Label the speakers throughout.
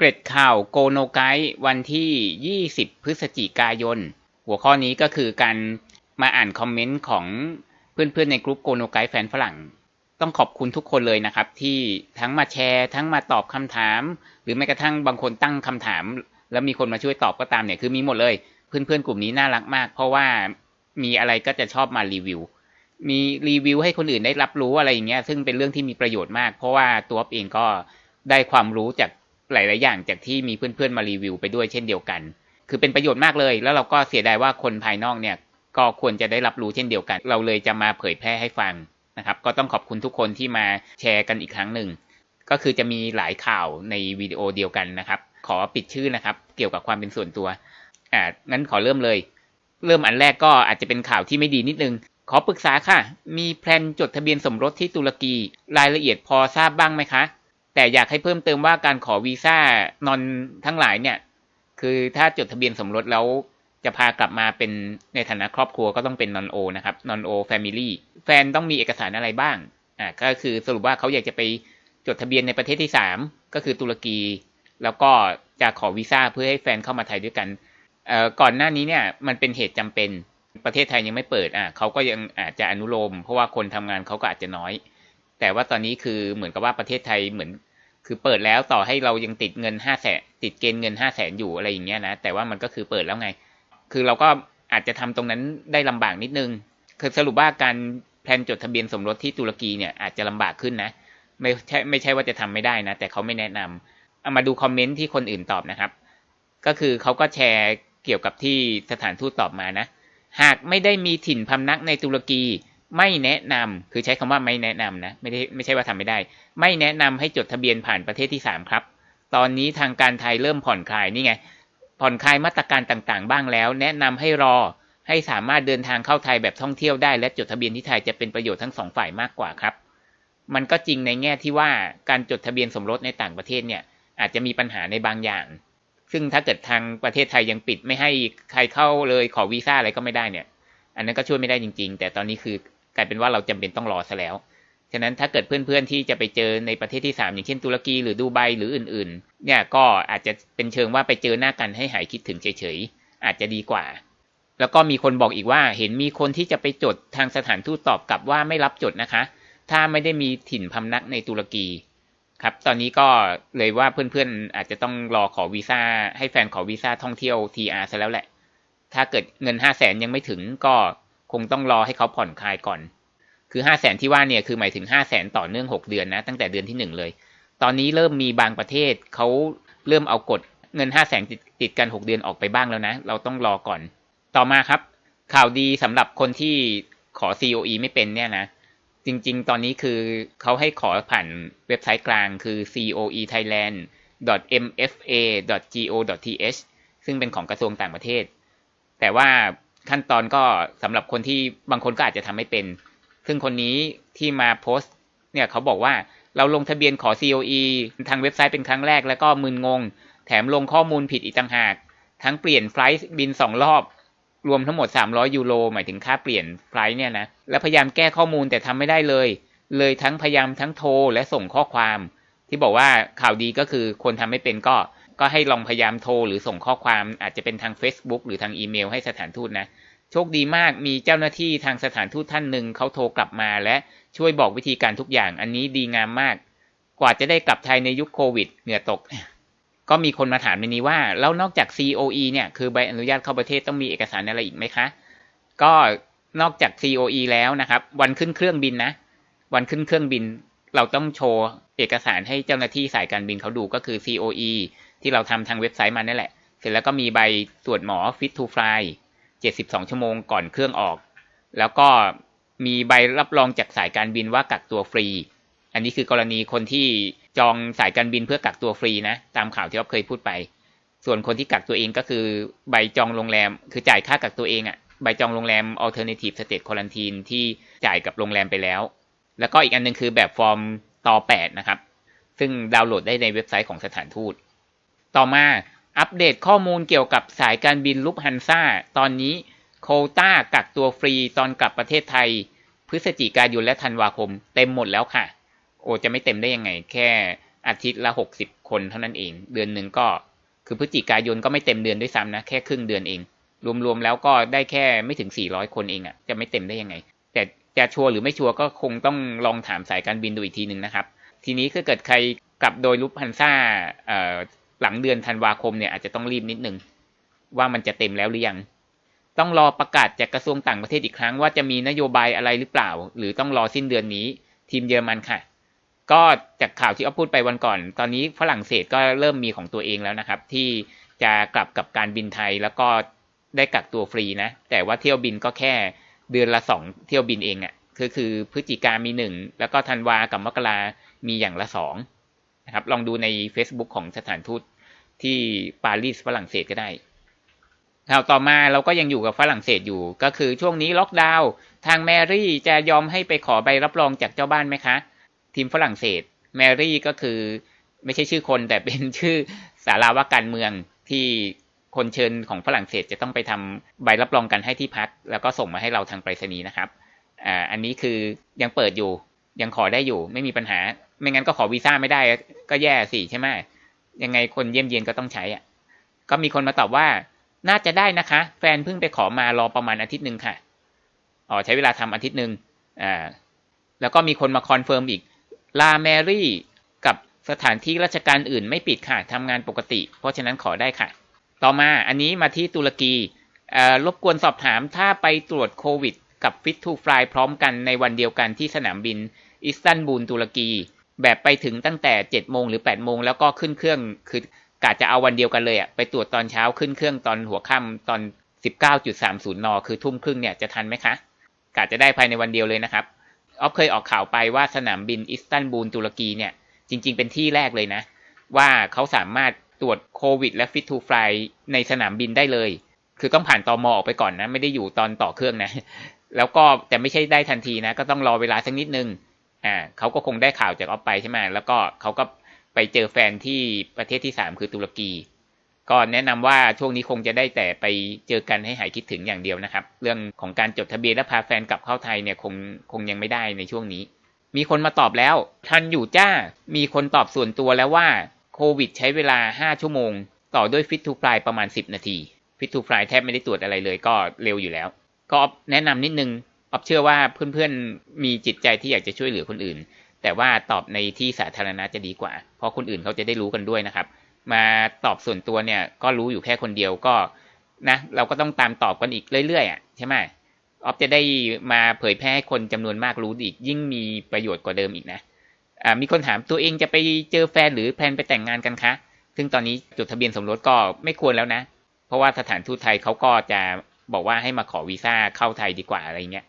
Speaker 1: เกร็ดข่าวโกโนไกด์วันที่ 20 พฤศจิกายน หัวข้อนี้ก็คือการมาอ่านคอมเมนต์ของเพื่อนๆในกลุ่มโกโนไกด์แฟนฝรั่ง ต้องขอบคุณทุกคนเลยนะครับ ที่ทั้งมาแชร์ทั้งมาตอบคำถาม หรือแม้กระทั่งบางคนตั้งคำถาม แล้วมีคนมาช่วยตอบก็ตามเนี่ยคือมีหมดเลย เพื่อนๆกลุ่มนี้น่ารักมาก เพราะว่ามีอะไรก็จะชอบมารีวิว มีรีวิวให้คนอื่นได้รับรู้อะไรอย่างเงี้ยซึ่งเป็นเรื่องที่มีประโยชน์มาก เพราะว่าตัวเองก็ได้ความรู้จาก หลาย ๆ อย่างจากที่มีเพื่อน ๆ มารีวิวไปด้วยเช่นเดียวกัน คือเป็นประโยชน์มากเลย แล้วเราก็เสียดายว่าคนภายนอกเนี่ย ก็ควรจะได้รับรู้เช่นเดียวกัน เราเลยจะมาเผยแพร่ให้ฟังนะครับ ก็ต้องขอบคุณทุกคนที่มาแชร์กันอีกครั้งหนึ่ง ก็คือจะมีหลายข่าวในวิดีโอเดียวกันนะครับ ขอปิดชื่อนะครับ เกี่ยวกับความเป็นส่วนตัว อ่า งั้นขอเริ่มเลย เริ่มอันแรกก็อาจจะเป็นข่าวที่ไม่ดีนิดนึง ขอปรึกษาค่ะ มีแพลนจดทะเบียนสมรสที่ตุรกี รายละเอียดพอทราบบ้างไหมคะ แต่อยากให้เพิ่มเติมว่าการขอวีซ่านอนทั้งหลายเนี่ย คือถ้าจดทะเบียนสมรสแล้วจะพากลับมาเป็นในฐานะครอบครัวก็ต้องเป็นนอนโอนะครับนอนโอแฟมิลี่แฟนต้องมีเอกสารอะไรบ้างอ่าก็คือสรุปว่าเขาอยากจะไปจดทะเบียนในประเทศที่สามก็คือตุรกี แล้วก็จะขอวีซ่าเพื่อให้แฟนเข้ามาไทยด้วยกันเอ่อก่อนหน้านี้เนี่ยมันเป็นเหตุจำเป็นประเทศไทยยังไม่เปิดอ่าเขาก็ยังอาจจะอนุโลม เพราะว่าคนทำงานเขาก็อาจจะน้อย แต่ว่าตอนนี้คือเหมือนกับว่าประเทศไทยเหมือน คือเปิดแล้วต่อให้เรายังติดเงินห้าแสนติดเกณฑ์เงินห้าแสนอยู่อะไรอย่างเงี้ยนะแต่ว่ามันก็คือเปิดแล้วไง คือเราก็อาจจะทำตรงนั้นได้ลำบากนิดนึง คือสรุปว่าการแพลนจดทะเบียนสมรสที่ตุรกีเนี่ยอาจจะลำบากขึ้นนะไม่ใช่ไม่ใช่ว่าจะทำไม่ได้นะ แต่เขาไม่แนะนำเอามาดูคอมเมนต์ที่คนอื่นตอบนะครับ ก็คือเขาก็แชร์เกี่ยวกับที่สถานทูตตอบมานะ หากไม่ได้มีถิ่นพำนักในตุรกี ไม่แนะนำคือใช้คำว่าไม่แนะนำนะไม่ได้ไม่ใช่ว่าทำไม่ได้ ไม่แนะนำให้จดทะเบียนผ่านประเทศที่สามครับ ตอนนี้ทางการไทยเริ่มผ่อนคลายนี่ไงผ่อนคลายมาตรการต่างๆ บ้างแล้ว แนะนำให้รอให้สามารถเดินทางเข้าไทยแบบท่องเที่ยวได้ และจดทะเบียนที่ไทยจะเป็นประโยชน์ทั้งสองฝ่ายมากกว่าครับ มันก็จริงในแง่ที่ว่าการจดทะเบียนสมรสในต่างประเทศเนี่ยอาจจะมีปัญหาในบางอย่าง ซึ่งถ้าเกิดทางประเทศไทยยังปิดไม่ให้ใครเข้าเลยขอวีซ่าอะไรก็ไม่ได้เนี่ย อันนั้นก็ช่วยไม่ได้จริง ๆ แต่ตอนนี้คือ กลายเป็นว่าเราจำเป็นต้องรอซะแล้ว ฉะนั้นถ้าเกิดเพื่อนๆที่จะไปเจอในประเทศที่ 3 อย่างเช่นตุรกีหรือดูไบหรืออื่นๆ เนี่ยก็อาจจะเป็นเชิงว่าไปเจอหน้ากันให้หายคิดถึงเฉยๆ อาจจะดีกว่า แล้วก็มีคนบอกอีกว่าเห็นมีคนที่จะไปจดทางสถานทูตตอบกลับว่าไม่รับจดนะคะ ถ้าไม่ได้มีถิ่นพำนักในตุรกีครับ ตอนนี้ก็เลยว่าเพื่อนๆ อาจจะต้องรอขอวีซ่า ให้แฟนขอวีซ่าท่องเที่ยว TR ซะแล้วแหละ ถ้าเกิดเงินห้าแสนยังไม่ถึงก็ คงต้องรอให้เขาผ่อนคลายก่อน คือห้าแสนที่ว่าเนี่ยคือหมายถึงห้าแสนต่อเนื่องหกเดือนนะ ตั้งแต่เดือนที่หนึ่งเลย ตอนนี้เริ่มมีบางประเทศเขาเริ่มเอากฎเงินห้าแสนติดติดกันหกเดือนออกไปบ้างแล้วนะ เราต้องรอก่อน ต่อมาครับ ข่าวดีสำหรับคนที่ขอ COE ไม่เป็นเนี่ยนะ จริง ๆ ตอนนี้คือเขาให้ขอผ่านเว็บไซต์กลางคือ coe thailand mfa go th ซึ่งเป็นของกระทรวงต่างประเทศ แต่ว่า ขั้นตอนก็สำหรับคนที่บางคนก็อาจจะทำไม่เป็น ซึ่งคนนี้ที่มาโพสต์ เนี่ยเขาบอกว่าเราลงทะเบียนขอ COE ทางเว็บไซต์เป็นครั้งแรกแล้วก็มึนงง แถมลงข้อมูลผิดอีกต่างหาก ทั้งเปลี่ยนไฟล์บินสองรอบ รวมทั้งหมด 300 ยูโรหมายถึงค่าเปลี่ยนไฟล์เนี่ยนะ แล้วพยายามแก้ข้อมูลแต่ทำไม่ได้เลย เลยทั้งพยายามทั้งโทรและส่งข้อความ ที่บอกว่าข่าวดีก็คือคนทำไม่เป็นก็ ก็ให้ลองพยายามโทรหรือส่งข้อความอาจจะเป็นทาง Facebook หรือทางอีเมลให้สถานทูตนะ โชคดีมากมีเจ้าหน้าที่ทางสถานทูตท่านหนึ่งเขาโทรกลับมาและช่วยบอกวิธีการทุกอย่างอันนี้ดีงามมาก กว่าจะได้กลับไทยในยุคโควิด เหงื่อตก ก็มีคนมาถามในนี้ว่า แล้วนอกจาก COE เนี่ยคือใบอนุญาตเข้าประเทศต้องมีเอกสารอะไรอีกไหมคะ ก็นอกจาก COE แล้วนะครับ วันขึ้นเครื่องบินนะ วันขึ้นเครื่องบินเราต้องโชว์เอกสารให้เจ้าหน้าที่สายการบินเขาดูก็คือ COE ที่เราทำทางเว็บไซต์มานั่นแหละ เสร็จแล้วก็มีใบตรวจหมอ Fit to Fly 72 ชั่วโมงก่อนเครื่องออก แล้วก็มีใบรับรองจากสายการบินว่ากักตัวฟรี อันนี้คือกรณีคนที่จองสายการบินเพื่อกักตัวฟรีนะ ตามข่าวที่เราเคยพูดไป ส่วนคนที่กักตัวเองก็คือใบจองโรงแรม คือจ่ายค่ากักตัวเองอะ่ะ ใบจองโรงแรม alternative state quarantine ที่จ่ายกับโรงแรมไปแล้ว แล้วก็อีกอันนึงคือแบบฟอร์มต่อ8นะครับ ซึ่งดาวน์โหลดได้ในเว็บไซต์ของสถานทูต ต่อมาอัปเดตข้อมูลเกี่ยวกับสายการบินลุกฮันซ่า ตอนนี้โคต้ากักตัวฟรีตอนกลับประเทศไทย พฤศจิกายนและธันวาคม เต็มหมดแล้วค่ะ โอจะไม่เต็มได้ยังไง แค่อาทิตย์ละหกสิบคนเท่านั้นเอง เดือนหนึ่งก็ คือพฤศจิกายนก็ไม่เต็มเดือนด้วยซ้ำนะ แค่ครึ่งเดือนเอง รวมๆแล้วก็ได้แค่ไม่ถึงสี่ร้อยคนเองอะ่ะ จะไม่เต็มได้ยังไง แต่จะชัวร์หรือไม่ชัวร์ก็คงต้องลองถามสายการบินดูอีกทีหนึ่งนะครับ ทีนี้ถ้าเกิดใครกลับโดยลุปพันซ่า หลังเดือนธันวาคมเนี่ยอาจจะต้องรีบนิดนึงว่ามันจะเต็มแล้วหรือยัง ต้องรอประกาศจากกระทรวงต่างประเทศอีกครั้งว่าจะมีนโยบายอะไรหรือเปล่า หรือต้องรอสิ้นเดือนนี้ ทีมเยอรมันค่ะ ก็จากข่าวที่อ้อพูดไปวันก่อน ตอนนี้ฝรั่งเศสก็เริ่มมีของตัวเองแล้วนะครับ ที่จะกลับกับการบินไทยแล้วก็ได้กักตัวฟรีนะ แต่ว่าเที่ยวบินก็แค่เดือนละสองเที่ยวบินเองอะ่ะคือคือพฤศจิกามีหนึ่งแล้วก็ธันวากับมกรามีอย่างละสอง นะครับ ลองดูใน Facebook ของสถานทูตที่ปารีสฝรั่งเศสก็ได้ข่าวต่อมาเราก็ยังอยู่กับฝรั่งเศสอยู่ ก็คือช่วงนี้ล็อกดาวน์ทางแมรี่จะยอมให้ไปขอใบรับรองจากเจ้าบ้านไหมคะ ทีมฝรั่งเศส แมรี่ก็คือไม่ใช่ชื่อคนแต่เป็นชื่อสาราว่าการเมืองที่คนเชิญของฝรั่งเศสจะต้องไปทำใบรับรองกันให้ที่พัก แล้วก็ส่งมาให้เราทางไปรษณีย์นะครับอ่าอันนี้คือยังเปิดอยู่ยังขอได้อยู่ไม่มีปัญหา ไม่งั้นก็ขอวีซ่าไม่ได้ก็แย่สิใช่ไหมยังไงคนเยี่ยมเยียนก็ต้องใช้อะ ก็มีคนมาตอบว่า น่าจะได้นะคะ แฟนเพิ่งไปขอมารอประมาณอาทิตย์หนึ่งค่ะอ๋อใช้เวลาทำอาทิตย์หนึ่งอ่าแล้วก็มีคนมาคอนเฟิร์มอีกลาแมรี่กับสถานที่ราชการอื่นไม่ปิดค่ะทำงานปกติ เพราะฉะนั้นขอได้ค่ะ ต่อมาอันนี้มาที่ตุรกีรบกวนสอบถามถ้าไปตรวจโควิด กับ Fit to Fly พร้อมกันในวันเดียวกันที่สนามบิน อิสตันบูลตุรกี แบบไปถึงตั้งแต่7โมงหรือ8โมงแล้วก็ขึ้นเครื่องคือกะจะเอาวันเดียวกันเลยอะไปตรวจตอนเช้าขึ้นเครื่องตอนหัวค่ำตอน19.30นคือทุ่มครึ่งเนี่ยจะทันไหมคะกะจะได้ภายในวันเดียวเลยนะครับออฟเคยออกข่าวไปว่าสนามบินอิสตันบูลตุรกีเนี่ยจริง ๆ เป็นที่แรกเลยนะ ว่าเขาสามารถตรวจโควิด และฟิตทูฟลายในสนามบินได้เลย คือต้องผ่านตอมอออกไปก่อนนะ ไม่ได้อยู่ตอนต่อเครื่องนะ แล้วก็แต่ไม่ใช่ได้ทันทีนะ ก็ต้องรอเวลาสักนิดนึง อ่าเขาก็คงได้ข่าวจากออฟไปใช่ไหมแล้วก็เขาก็ไปเจอแฟนที่ประเทศที่สามคือตุรกี ก็แนะนำว่าช่วงนี้คงจะได้แต่ไปเจอกันให้หายคิดถึงอย่างเดียวนะครับ เรื่องของการจดทะเบียนและพาแฟนกลับเข้าไทยเนี่ยคงคงยังไม่ได้ในช่วงนี้ มีคนมาตอบแล้ว ทันอยู่จ้า มีคนตอบส่วนตัวแล้วว่าโควิด ใช้เวลา 5 ชั่วโมง ต่อด้วยฟิตทูฟลายประมาณ 10 นาทีฟิตทูฟลายแทบไม่ได้ตรวจอะไรเลยก็เร็วอยู่แล้ว ก็แนะนำนิดนึง ออฟเชื่อว่าเพื่อนๆมีจิตใจที่อยากจะช่วยเหลือคนอื่น แต่ว่าตอบในที่สาธารณะจะดีกว่า เพราะคนอื่นเขาจะได้รู้กันด้วยนะครับ มาตอบส่วนตัวเนี่ยก็รู้อยู่แค่คนเดียวก็นะเราก็ต้องตามตอบกันอีกเรื่อยๆอะใช่ไหมออฟจะได้มาเผยแพร่ให้คนจำนวนมากรู้อีก ยิ่งมีประโยชน์กว่าเดิมอีกนะอ่ามีคนถามตัวเองจะไปเจอแฟนหรือแพลนไปแต่งงานกันคะ ซึ่งตอนนี้จดทะเบียนสมรสก็ไม่ควรแล้วนะ เพราะว่าสถานทูตไทยเขาก็จะบอกว่าให้มาขอวีซ่าเข้าไทยดีกว่าอะไรเงี้ย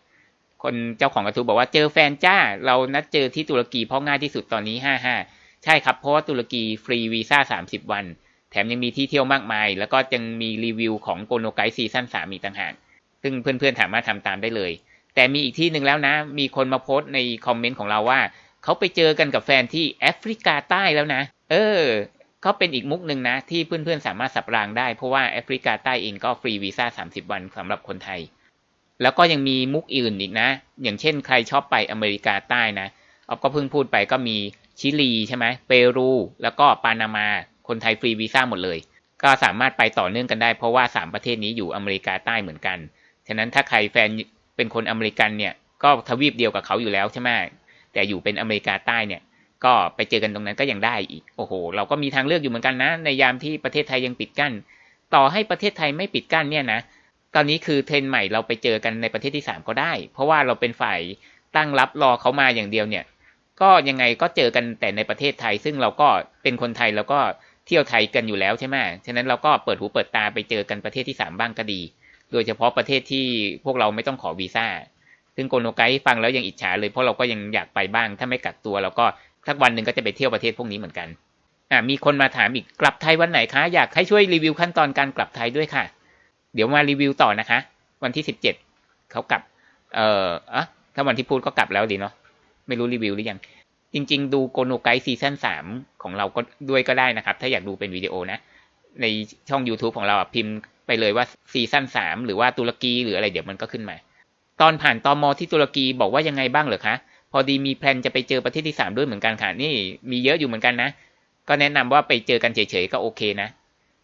Speaker 1: คนเจ้าของกระทู้บอกว่าเจอแฟนจ้า เรานัดเจอที่ตุรกีเพราะง่ายที่สุดตอนนี้ห้าห้าใช่ครับ เพราะว่าตุรกีฟรีวีซ่าสามสิบวัน แถมยังมีที่เที่ยวมากมาย แล้วก็ยังมีรีวิวของโกโนไกซีซั่นสามอีกต่างหากซึ่งเพื่อนๆสามารถทำตามได้เลย แต่มีอีกที่หนึ่งแล้วนะ มีคนมาโพสต์ในคอมเมนต์ของเราว่า เขาไปเจอกันกับแฟนที่แอฟริกาใต้แล้วนะ เออเขาเป็นอีกมุกหนึ่งนะ ที่เพื่อนๆสามารถสับรางได้ เพราะว่าแอฟริกาใต้เองก็ฟรีวีซ่าสามสิบวันสำหรับคนไทย แล้วก็ยังมีมุกอื่นอีกนะ อย่างเช่นใครชอบไปอเมริกาใต้นะออฟก็เพิ่งพูดไปก็มีชิลีใช่ไหมเปรู แล้วก็ปานามา คนไทยฟรีวีซ่าหมดเลย ก็สามารถไปต่อเนื่องกันได้ เพราะว่า 3 ประเทศนี้อยู่อเมริกาใต้เหมือนกัน ฉะนั้นถ้าใครแฟนเป็นคนอเมริกันเนี่ยก็ทวีปเดียวกับเขาอยู่แล้วใช่ไหมแต่อยู่เป็นอเมริกาใต้เนี่ย ก็ไปเจอกันตรงนั้นก็ยังได้อีก โอ้โห เราก็มีทางเลือกอยู่เหมือนกันนะ ในยามที่ประเทศไทยยังปิดกั้น ต่อให้ประเทศไทยไม่ปิดกั้นเนี่ยนะ ตอนนี้คือเทรนใหม่เราไปเจอกันในประเทศที่สามก็ได้ เพราะว่าเราเป็นฝ่ายตั้งรับรอเขามาอย่างเดียวเนี่ย ก็ยังไงก็เจอกันแต่ในประเทศไทย ซึ่งเราก็เป็นคนไทยเราก็เที่ยวไทยกันอยู่แล้วใช่ไหมฉะนั้นเราก็เปิดหูเปิดตาไปเจอกันประเทศที่สามบ้างก็ดี โดยเฉพาะประเทศที่พวกเราไม่ต้องขอวีซ่า ซึ่งโกโนไกฟังแล้วยังอิจฉาเลยเพราะเราก็ยังอยากไปบ้าง ถ้าไม่กักตัวเราก็สักวันหนึ่งก็จะไปเที่ยวประเทศพวกนี้เหมือนกันอ่ามีคนมาถามอีกกลับไทยวันไหนคะ อยากให้ช่วยรีวิวขั้นตอนการกลับไทยด้วยค่ะ เดี๋ยวมารีวิวต่อนะคะ วันที่สิบเจ็ดเขากลับ เอ่ออะถ้าวันที่พูดก็กลับแล้วดีเนาะไม่รู้รีวิวหรือยัง จริง ๆ ดูโกโนไกซีซั่นสามของเราก็ด้วยก็ได้นะครับ ถ้าอยากดูเป็นวิดีโอนะ ในช่อง YouTube ของเราพิมพ์ไปเลยว่าซีซั่นสามหรือว่าตุรกีหรืออะไรเดี๋ยวมันก็ขึ้นมา ตอนผ่านตอมอที่ตุรกีบอกว่ายังไงบ้างเหรอคะพอดีมีแพลนจะไปเจอประเทศที่สามด้วยเหมือนกันค่ะนี่มีเยอะอยู่เหมือนกันนะ ก็แนะนำว่าไปเจอกันเฉยๆก็โอเคนะ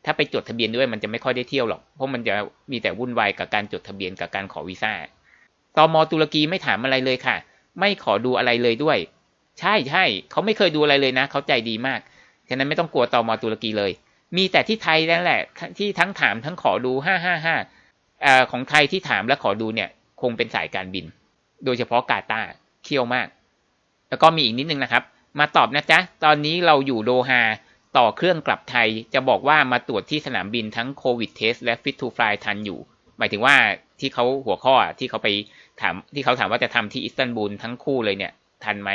Speaker 1: ถ้าไปจดทะเบียนด้วยมันจะไม่ค่อยได้เที่ยวหรอก เพราะมันจะมีแต่วุ่นวายกับการจดทะเบียนกับการขอวีซ่าตอมอตุรกีไม่ถามอะไรเลยค่ะ ไม่ขอดูอะไรเลยด้วย ใช่ใช่เขาไม่เคยดูอะไรเลยนะ เขาใจดีมาก ฉะนั้นไม่ต้องกลัวตอมอตุรกีเลย มีแต่ที่ไทยนั่นแหละ ที่ทั้งถามทั้งขอดูห้าห้าห้าของไทยที่ถามและขอดูเนี่ย คงเป็นสายการบิน โดยเฉพาะกาตาร์เคี่ยวมาก แล้วก็มีอีกนิดนึงนะครับ มาตอบนะจ๊ะ ตอนนี้เราอยู่โดฮา ต่อเครื่องกลับไทยจะบอกว่ามาตรวจที่สนามบินทั้งโควิดเทสและฟิตทูฟลายทันอยู่ หมายถึงว่าที่เขาหัวข้อที่เขาไปถามที่เขาถามว่าจะทำที่อิสตันบูลทั้งคู่เลยเนี่ย ทันไหม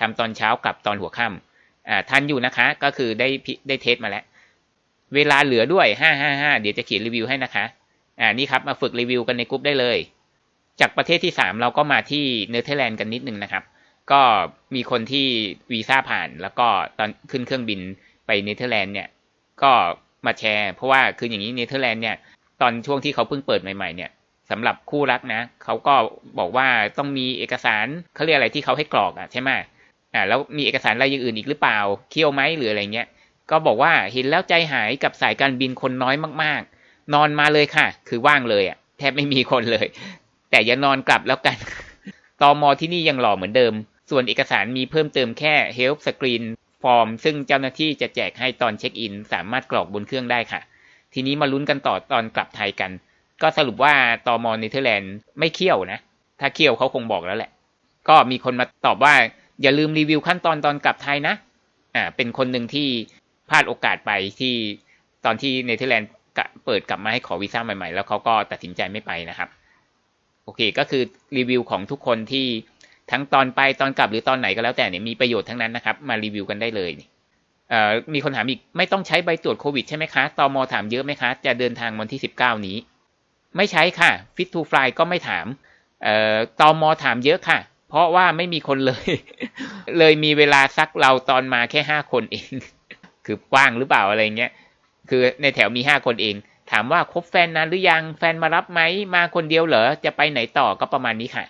Speaker 1: ทำตอนเช้ากับตอนหัวค่ำอ่าทันอยู่นะคะ ก็คือได้ได้เทสมาแล้ว เวลาเหลือด้วยห้าห้าห้าเดี๋ยวจะเขียนรีวิวให้นะคะ อ่านี่ครับมาฝึกรีวิวกันในกลุ่มได้เลย จากประเทศที่สามเราก็มาที่เนเธอร์แลนด์กันนิดนึงนะครับ ก็มีคนที่วีซ่าผ่านแล้วก็ตอนขึ้นเครื่องบิน ไปเนเธอร์แลนด์เนี่ยก็มาแชร์ เพราะว่าคืออย่างนี้เนเธอร์แลนด์เนี่ยตอนช่วงที่เขาเพิ่งเปิดใหม่ๆเนี่ยสำหรับคู่รักนะเขาก็บอกว่าต้องมีเอกสารเขาเรียกอะไรที่เขาให้กรอกอะใช่ไหมอ่าแล้วมีเอกสารอะไรอย่างอื่นอีกหรือเปล่าเคี่ยวไหมหรืออะไรเงี้ยก็บอกว่าเห็นแล้วใจหายกับสายการบินคนน้อยมากๆ นอนมาเลยค่ะ คือว่างเลยอะแทบไม่มีคนเลย แต่อย่านอนกลับแล้วกันตอมอที่นี่ยังหล่อเหมือนเดิม ส่วนเอกสารมีเพิ่มเติมแค่ help screen form ซึ่งเจ้าหน้าที่จะแจกให้ตอนเช็คอิน สามารถกรอกบนเครื่องได้ค่ะ ทีนี้มาลุ้นกันต่อตอนกลับไทยกัน ก็สรุปว่าตอมอเนเธอร์แลนด์ไม่เคี่ยวนะ ถ้าเคี่ยวเขาคงบอกแล้วแหละ ก็มีคนมาตอบว่าอย่าลืมรีวิวขั้นตอนตอนกลับไทยนะ อ่า เป็นคนหนึ่งที่พลาดโอกาสไปที่ตอนที่เนเธอร์แลนด์เปิดกลับมาให้ขอวีซ่าใหม่ๆ แล้วเขาก็ตัดสินใจไม่ไปนะครับ โอเค ก็คือรีวิวของทุกคนที่ ทั้งตอนไปตอนกลับหรือตอนไหนก็แล้วแต่เนี่ยมีประโยชน์ทั้งนั้นนะครับ มารีวิวกันได้เลยเอ่อมีคนถามอีกไม่ต้องใช้ใบตรวจโควิดใช่ไหมคะตอมอถามเยอะไหมคะ จะเดินทางวันที่สิบเก้านี้ ไม่ใช้ค่ะ Fit to Fly ก็ไม่ถามเอ่อตอมอถามเยอะค่ะ เพราะว่าไม่มีคนเลย เลยมีเวลาซักเราตอนมาแค่ห้าคนเอง คือกว้างหรือเปล่าอะไรเงี้ย คือในแถวมีห้าคนเอง ถามว่าคบแฟนนานหรือยัง แฟนมารับไหม มาคนเดียวเหรอ จะไปไหนต่อก็ประมาณนี้ค่ะ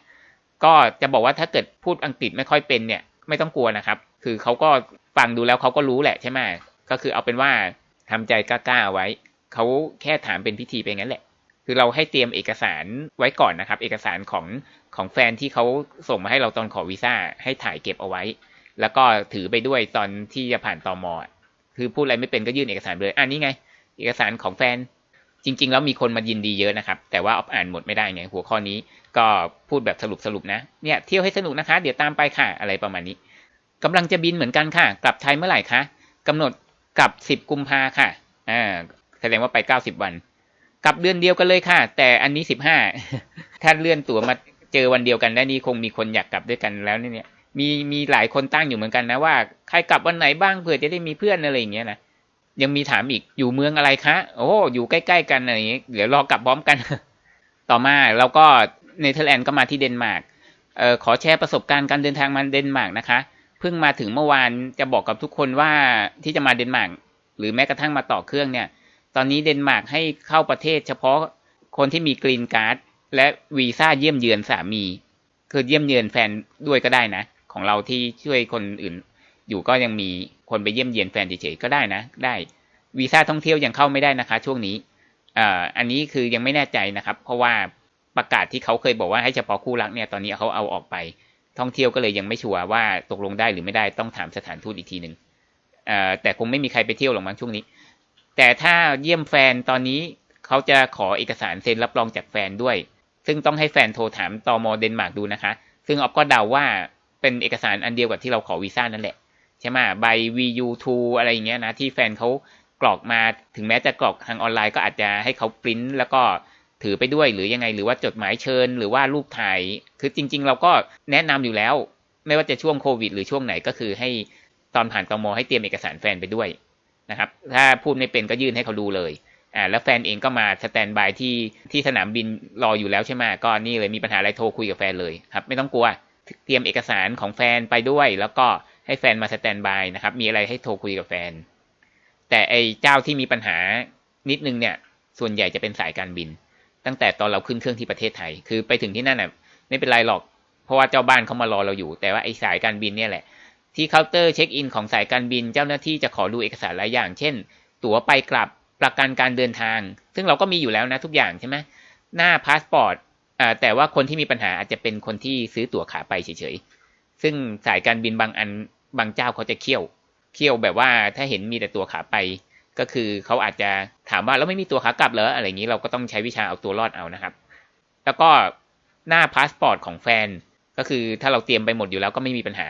Speaker 1: ก็จะบอกว่าถ้าเกิดพูดอังกฤษไม่ค่อยเป็นเนี่ย ไม่ต้องกลัวนะครับ คือเขาก็ฟังดูแล้วเขาก็รู้แหละใช่ไหมก็คือเอาเป็นว่าทำใจกล้าๆไว้เขาแค่ถามเป็นพิธีไปงั้นแหละ คือเราให้เตรียมเอกสารไว้ก่อนนะครับ เอกสารของของแฟนที่เขาส่งมาให้เราตอนขอวีซ่าให้ถ่ายเก็บเอาไว้ แล้วก็ถือไปด้วยตอนที่จะผ่านตอมอคือพูดอะไรไม่เป็นก็ยื่นเอกสารเลยอันนี้ไง เอกสารของแฟน จริง ๆ แล้วมีคนมายินดีเยอะนะครับ แต่ว่าอ่านหมดไม่ได้ไงหัวข้อนี้ก็พูดแบบสรุปสรุปนะเนี่ยเที่ยวให้สนุกนะคะ เดี๋ยวตามไปค่ะอะไรประมาณนี้กำลังจะบินเหมือนกันค่ะ กลับไทยเมื่อไหร่คะกำหนดกลับสิบกุมภาค่ะอ่าแสดงว่าไปเก้าสิบวัน กลับเดือนเดียวกันเลยค่ะ แต่อันนี้สิบห้าถ้าเลื่อนตั๋วมาเจอวันเดียวกันได้นี่คงมีคนอยากกลับด้วยกันแล้วเนี่ยมีมีหลายคนตั้งอยู่เหมือนกันนะว่าใครกลับวันไหนบ้างเผื่อจะได้มีเพื่อนอะไรอย่างเงี้ยนะ ยังมีถามอีกอยู่เมืองอะไรคะ โอ้อยู่ใกล้ๆกันอะไรอย่างเงี้ยเดี๋ยวรอกลับพร้อมกัน ต่อมาเราก็เนเธอร์แลนด์ก็มาที่เดนมาร์กเอ่อขอแชร์ประสบการณ์การเดินทางมาเดนมาร์กนะคะ เพิ่งมาถึงเมื่อวานจะบอกกับทุกคนว่าที่จะมาเดนมาร์กหรือแม้กระทั่งมาต่อเครื่องเนี่ย ตอนนี้เดนมาร์กให้เข้าประเทศ เฉพาะคนที่มีกรีนการ์ดและวีซ่าเยี่ยมเยือนสามี คือเยี่ยมเยือนแฟนด้วยก็ได้นะ ของเราที่ช่วยคนอื่น อยู่ก็ยังมีคนไปเยี่ยมเยือนแฟนเฉยๆก็ได้นะ ได้วีซ่าท่องเที่ยวยังเข้าไม่ได้นะคะ ช่วงนี้ออันนี้คือยังไม่แน่ใจนะครับ เพราะว่าประกาศที่เขาเคยบอกว่าให้เฉพาะคู่รักเนี่ยตอนนี้เขาเอาออกไป ท่องเที่ยวก็เลยยังไม่ชัวร์ว่าตกลงได้หรือไม่ได้ต้องถามสถานทูตอีกทีหนึ่งแต่คงไม่มีใครไปเที่ยวหรอกมั้งช่วงนี้ แต่ถ้าเยี่ยมแฟนตอนนี้เขาจะขอเอกสารเซ็นรับรองจากแฟนด้วย ซึ่งต้องให้แฟนโทรถามตอมอเดนมาร์กดูนะคะ ซึ่งออฟก็เดาว่าเป็นเอกสารอันเดียวกับที่เราขอวีซ่านั่นแหละ ช่ไหมใบ VU2 อะไรอย่างเงี้ยนะที่แฟนเขากรอกมาถึงแม้จะกรอกทางออนไลน์ก็อาจจะให้เขาปริ้นแล้วก็ถือไปด้วยหรือยังไง หรือว่าจดหมายเชิญ หรือว่ารูปถ่าย คือจริง ๆ เราก็แนะนำอยู่แล้ว ไม่ว่าจะช่วงโควิด หรือช่วงไหนก็คือให้ตอนผ่านตมให้เตรียมเอกสารแฟนไปด้วยนะครับ ถ้าพูดไม่เป็นก็ยื่นให้เขาดูเลยอ่าแล้วแฟนเองก็มาสแตนบายที่ที่สนามบินรออยู่แล้วใช่ไหมก็นี่เลยมีปัญหาอะไรโทรคุยกับแฟนเลยครับ ไม่ต้องกลัวเตรียมเอกสารของแฟนไปด้วย แล้วก็ ให้แฟนมาสแตนบายนะครับ มีอะไรให้โทรคุยกับแฟน แต่ไอ้เจ้าที่มีปัญหานิดนึงเนี่ย ส่วนใหญ่จะเป็นสายการบิน ตั้งแต่ตอนเราขึ้นเครื่องที่ประเทศไทย คือไปถึงที่นั่นน่ะไม่เป็นไรหรอก เพราะว่าเจ้าบ้านเขามารอเราอยู่ แต่ว่าไอสายการบินเนี่ยแหละ ที่เคาน์เตอร์เช็คอินของสายการบิน เจ้าหน้าที่จะขอดูเอกสารหลายอย่าง เช่น ตั๋วไปกลับ ประกันการเดินทาง ซึ่งเราก็มีอยู่แล้วนะทุกอย่างใช่ไหมหน้าพาสปอร์ตแต่ว่าคนที่มีปัญหาอาจจะเป็นคนที่ซื้อตั๋วขาไปเฉยๆ ซึ่งสายการบินบางอัน บางเจ้าเขาจะเคี่ยว เคี่ยวแบบว่าถ้าเห็นมีแต่ตัวขาไป ก็คือเขาอาจจะถามว่าแล้วไม่มีตัวขากลับเหรออะไรอย่างนี้เราก็ต้องใช้วิชาเอาตัวรอดเอานะครับ แล้วก็หน้าพาสปอร์ตของแฟน ก็คือถ้าเราเตรียมไปหมดอยู่แล้วก็ไม่มีปัญหา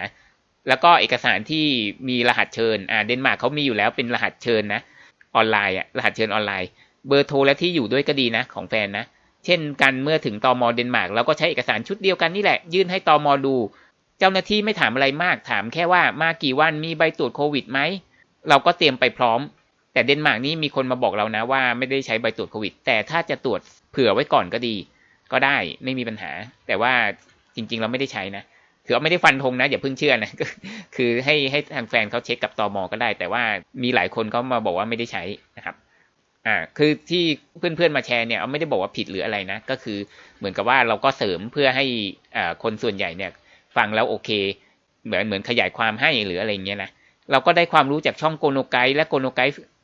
Speaker 1: แล้วก็เอกสารที่มีรหัสเชิญอ่าเดนมาร์กเขามีอยู่แล้วเป็นรหัสเชิญนะออนไลน์อะรหัสเชิญออนไลน์เบอร์โทรและที่อยู่ด้วยก็ดีนะของแฟนนะ เช่นกันเมื่อถึงตอมอเดนมาร์กเราก็ใช้เอกสารชุดเดียวกันนี่แหละ ยื่นให้ตอมอดู เจ้าหน้าที่ไม่ถามอะไรมากถามแค่ว่ามากี่วันมีใบตรวจโควิดไหมเราก็เตรียมไปพร้อม แต่เดนมาร์กนี่มีคนมาบอกเรานะว่าไม่ได้ใช้ใบตรวจโควิด แต่ถ้าจะตรวจเผื่อไว้ก่อนก็ดี ก็ได้ไม่มีปัญหา แต่ว่าจริง ๆ เราไม่ได้ใช้นะคือเอาไม่ได้ฟันธงนะอย่าเพิ่งเชื่อนะคือให้ให้ทางแฟนเขาเช็คกับตอมอก็ได้ แต่ว่ามีหลายคนเขามาบอกว่าไม่ได้ใช้นะครับอ่าคือที่เพื่อนๆมาแชร์เนี่ยเอาไม่ได้บอกว่าผิดหรืออะไรนะ ก็คือเหมือนกับว่าเราก็เสริมเพื่อให้อ่าคนส่วนใหญ่เนี่ย ฟังแล้วโอเค เหมือนเหมือนขยายความให้หรืออะไรเงี้ยนะเราก็ได้ความรู้จากช่องโกโนไกและโกโนไก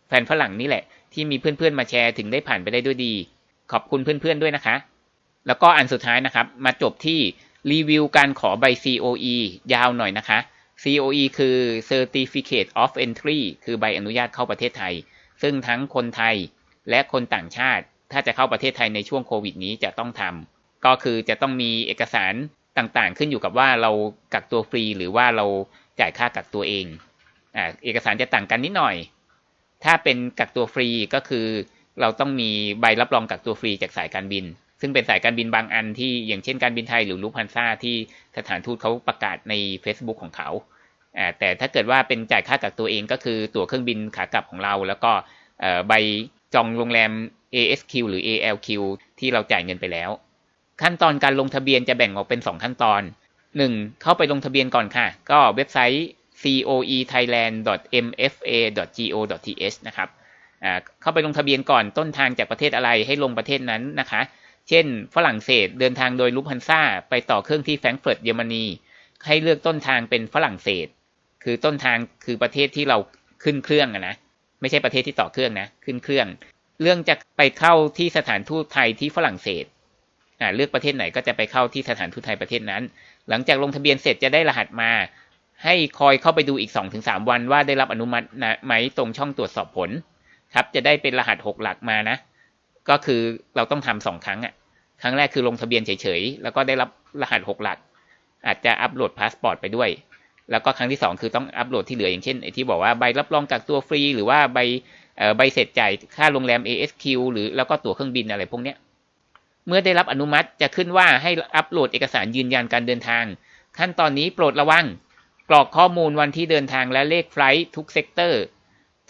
Speaker 1: แฟนฝรั่งนี่แหละ ที่มีเพื่อนๆมาแชร์ถึงได้ผ่านไปได้ด้วยดี ขอบคุณเพื่อนๆด้วยนะคะ แล้วก็อันสุดท้ายนะครับ มาจบที่รีวิวการขอใบ COE ยาวหน่อยนะคะ COE คือ Certificate of Entry คือใบอนุญาตเข้าประเทศไทย ซึ่งทั้งคนไทยและคนต่างชาติ ถ้าจะเข้าประเทศไทยในช่วงโควิดนี้จะต้องทำก็คือจะต้องมีเอกสาร ต่างๆ ขึ้นอยู่กับว่าเรากักตัวฟรีหรือว่าเราจ่ายค่ากักตัวเองอ่าเอกสารจะต่างกันนิดหน่อย ถ้าเป็นกักตัวฟรีก็คือเราต้องมีใบรับรองกักตัวฟรีจากสายการบิน ซึ่งเป็นสายการบินบางอันที่อย่างเช่นการบินไทยหรือลูพันซ่าที่สถานทูตเขาประกาศใน Facebook ของเขาอ่าแต่ถ้าเกิดว่าเป็นจ่ายค่ากักตัวเองก็คือตั๋วเครื่องบินขากลับของเรา แล้วก็ใบจองโรงแรม ASQ หรือ ALQ ที่เราจ่ายเงินไปแล้ว ขั้นตอนการลงทะเบียนจะแบ่งออกเป็น 2 ขั้นตอน 1. เข้าไปลงทะเบียนก่อนค่ะ ก็เว็บไซต์ coethailand.mfa.go.th นะครับเข้าไปลงทะเบียนก่อนต้นทางจากประเทศอะไรให้ลงประเทศนั้นนะคะ เช่น ฝรั่งเศสเดินทางโดยลุพันซ่าไปต่อเครื่องที่แฟรงก์เฟิร์ตเยอรมนี ให้เลือกต้นทางเป็นฝรั่งเศส คือต้นทางคือประเทศที่เราขึ้นเครื่องนะ ไม่ใช่ประเทศที่ต่อเครื่องนะ ขึ้นเครื่อง เรื่องจะไปเข้าที่สถานทูตไทยที่ฝรั่งเศส เลือกประเทศไหนก็จะไปเข้าที่สถานทูตไทยประเทศนั้น หลังจากลงทะเบียนเสร็จจะได้รหัสมา ให้คอยเข้าไปดูอีก 2-3 วันว่าได้รับอนุมัตินะไหมตรงช่องตรวจสอบผล ครับจะได้เป็นรหัส 6 หลักมานะ ก็คือเราต้องทำสองครั้งอะครั้งแรกคือลงทะเบียนเฉยๆ แล้วก็ได้รับรหัส 6 หลัก อาจจะอัปโหลดพาสปอร์ตไปด้วย แล้วก็ครั้งที่ 2 คือต้องอัปโหลดที่เหลืออย่างเช่นไอที่บอกว่าใบรับรองกักตัวฟรี หรือว่าใบใบเสร็จจ่ายค่าโรงแรม ASQ หรือแล้วก็ตั๋วเครื่องบินอะไรพวกเนี้ย เมื่อได้รับอนุมัติจะขึ้นว่าให้อัปโหลดเอกสารยืนยันการเดินทาง ขั้นตอนนี้โปรดระวัง กรอกข้อมูลวันที่เดินทางและเลขไฟล์ทุกเซกเตอร์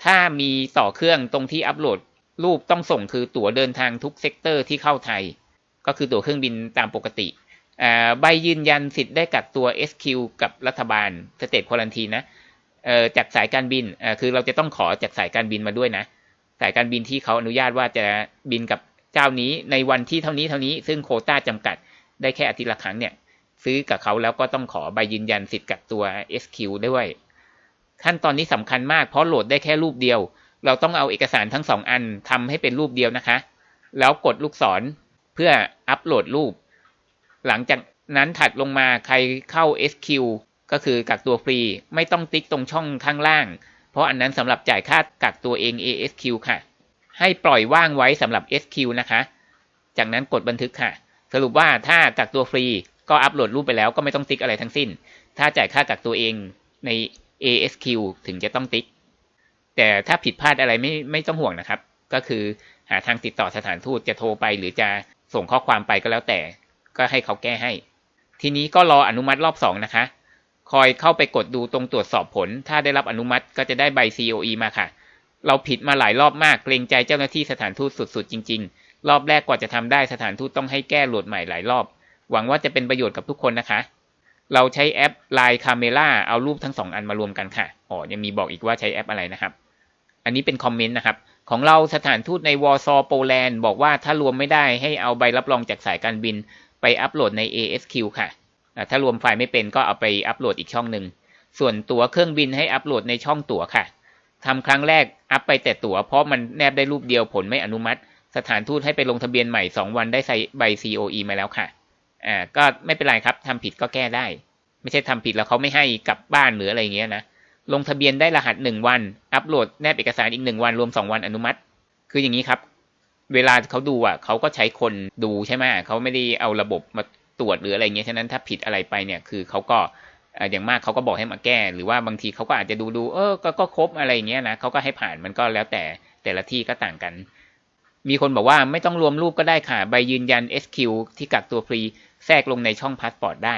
Speaker 1: ถ้ามีต่อเครื่องตรงที่อัปโหลด รูปต้องส่งคือตั๋วเดินทางทุกเซกเตอร์ที่เข้าไทย ก็คือตั๋วเครื่องบินตามปกติใบยืนยันสิทธิ์ได้กักตัว SQ กับรัฐบาลสเตทควอลันทีนะจากสายการบินคือเราจะต้องขอจากสายการบินมาด้วยนะ สายการบินที่เขาอนุญาตว่าจะบินกับ เจ้านี้ในวันที่เท่านี้เท่านี้ซึ่งโคต้าจำกัดได้แค่อาทิตย์ละครั้งเนี่ยซื้อกับเขาแล้วก็ต้องขอใบยืนยันสิทธิ์กักตัว SQ ด้วย ขั้นตอนนี้สำคัญมากเพราะโหลดได้แค่รูปเดียว เราต้องเอาเอกสารทั้งสองอันทำให้เป็นรูปเดียวนะคะ แล้วกดลูกศรเพื่ออัปโหลดรูป หลังจากนั้นถัดลงมาใครเข้า SQ ก็คือกักตัวฟรีไม่ต้องติ๊กตรงช่องข้างล่าง เพราะอันนั้นสำหรับจ่ายค่ากักตัวเอง ASQ ค่ะ ให้ปล่อยว่างไว้สำหรับ SQ นะคะ จากนั้นกดบันทึกค่ะ สรุปว่าถ้ากักตัวฟรีก็อัปโหลดรูปไปแล้วก็ไม่ต้องติ๊กอะไรทั้งสิ้น ถ้าจ่ายค่ากักตัวเองใน ASQ ถึงจะต้องติ๊ก แต่ถ้าผิดพลาดอะไรไม่ไม่ต้องห่วงนะครับ ก็คือหาทางติดต่อสถานทูตจะโทรไปหรือจะส่งข้อความไปก็แล้วแต่ ก็ให้เขาแก้ให้ ทีนี้ก็รออนุมัติรอบ2นะคะ คอยเข้าไปกดดูตรงตรวจสอบผล ถ้าได้รับอนุมัติก็จะได้ใบ COE มาค่ะ เราผิดมาหลายรอบมากเกรงใจเจ้าหน้าที่สถานทูตสุดๆจริง ๆ รอบแรกกว่าจะทำได้สถานทูตต้องให้แก้โหลดใหม่หลายรอบ หวังว่าจะเป็นประโยชน์กับทุกคนนะคะ เราใช้แอป Line Camera เอารูปทั้งสองอันมารวมกันค่ะอ๋อยังมีบอกอีกว่าใช้แอปอะไรนะครับ อันนี้เป็นคอมเมนต์นะครับของเราสถานทูตในวอร์ซอโปแลนด์บอกว่าถ้ารวมไม่ได้ให้เอาใบรับรองจากสายการบินไปอัปโหลดใน ASQ ค่ะอ่าถ้ารวมไฟล์ไม่เป็นก็เอาไปอัปโหลดอีกช่องหนึ่ง ส่วนตั๋วเครื่องบินให้อัปโหลดในช่องตั๋วค่ะ ทำครั้งแรกอัปไปแต่ตั๋วเพราะมันแนบได้รูปเดียวผลไม่อนุมัติ สถานทูตให้ไปลงทะเบียนใหม่ 2 วันได้ใส่ใบ COE มาแล้วค่ะอ่าก็ไม่เป็นไรครับทำผิดก็แก้ได้ ไม่ใช่ทำผิดแล้วเขาไม่ให้กลับบ้านหรืออะไรเงี้ยนะลงทะเบียนได้รหัส 1 วัน อัปโหลดแนบเอกสารอีก 1 วันรวม 2 วันอนุมัติ คืออย่างนี้ครับ เวลาเขาดูอะเขาก็ใช้คนดูใช่ไหมเขาไม่ได้เอาระบบมาตรวจหรืออะไรเงี้ยฉะนั้นถ้าผิดอะไรไปเนี่ยคือเขาก็ อย่างมากเขาก็บอกให้มาแก้ หรือว่าบางทีเขาก็อาจจะดูดูเออกก็ครบอะไรเงี้ยนะเขาก็ให้ผ่านมันก็แล้วแต่แต่ละที่ก็ต่างกัน มีคนบอกว่าไม่ต้องรวมรูปก็ได้ค่ะ ใบยืนยัน SQ ที่กักตัวฟรีแทรกลงในช่องพาสปอร์ตได้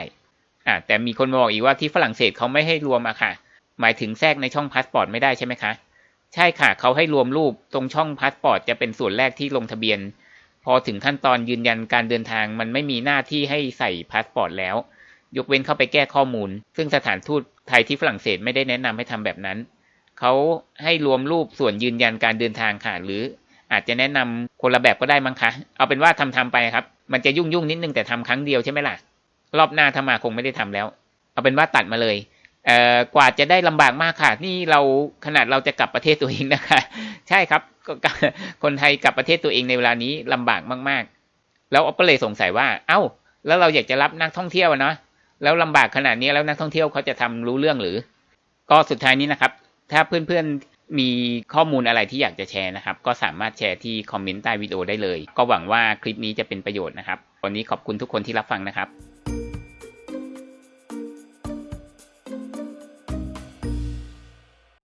Speaker 1: อ่าแต่มีคนมาบอกอีกว่าที่ฝรั่งเศสเขาไม่ให้รวมอะค่ะ หมายถึงแทรกในช่องพาสปอร์ตไม่ได้ใช่ไหมคะ ใช่ค่ะ เขาให้รวมรูปตรงช่องพาสปอร์ตจะเป็นส่วนแรกที่ลงทะเบียน พอถึงขั้นตอนยืนยันการเดินทางมันไม่มีหน้าที่ให้ใส่พาสปอร์ตแล้ว ยกเว้นเข้าไปแก้ข้อมูล ซึ่งสถานทูตไทยที่ฝรั่งเศสไม่ได้แนะนำให้ทำแบบนั้น เขาให้รวมรูปส่วนยืนยันการเดินทางค่ะ หรืออาจจะแนะนำคนละแบบก็ได้มั้งคะ เอาเป็นว่าทำทำไปครับ มันจะยุ่งยุ่งๆนิดนึงแต่ทำครั้งเดียวใช่ไหมล่ะ รอบหน้าถ้ามาคงไม่ได้ทำแล้ว เอาเป็นว่าตัดมาเลยเอ่อกว่าจะได้ลำบากมากค่ะ นี่เราขนาดเราจะกลับประเทศตัวเองนะคะ ใช่ครับ คนไทยกลับประเทศตัวเองในเวลานี้ลำบากมาก ๆ แล้วก็เลยสงสัยว่า เอ้า แล้วเราอยากจะรับนักท่องเที่ยวเนาะ แล้วลำบากขนาดนี้แล้วนักท่องเที่ยวเขาจะทำรู้เรื่องหรือ ก็สุดท้ายนี้นะครับ ถ้าเพื่อนๆมีข้อมูลอะไรที่อยากจะแชร์นะครับ ก็สามารถแชร์ที่คอมเมนต์ใต้วิดีโอได้เลย ก็หวังว่าคลิปนี้จะเป็นประโยชน์นะครับ วันนี้ขอบคุณทุกคนที่รับฟังนะครับ